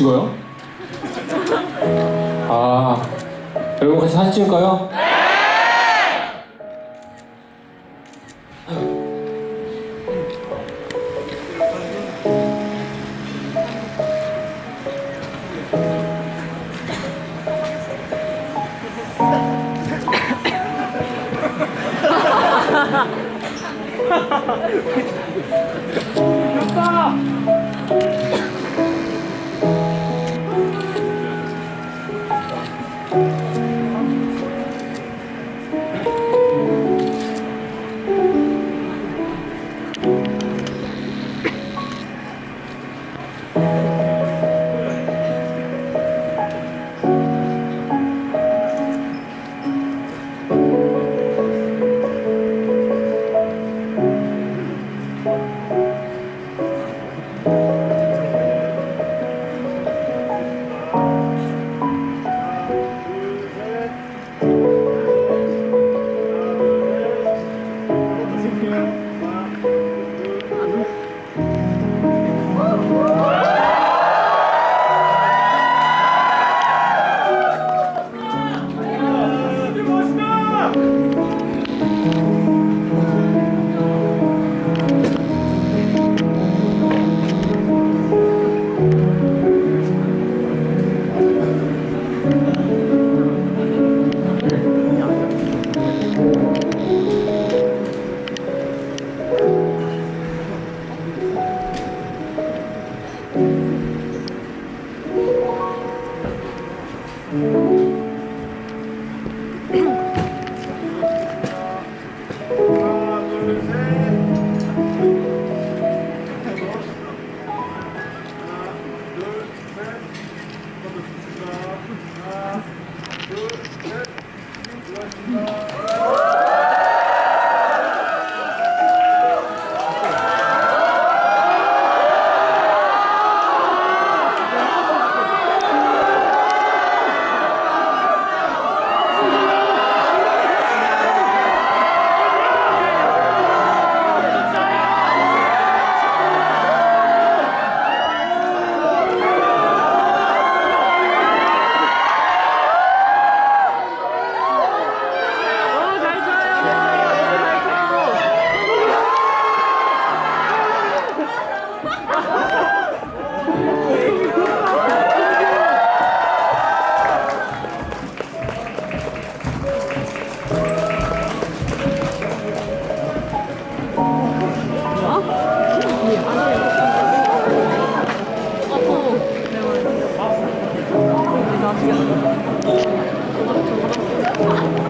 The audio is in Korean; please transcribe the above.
찍어요? 아, 여러분 같이 사진 찍을까요? Mm-hmm. 들어가세요.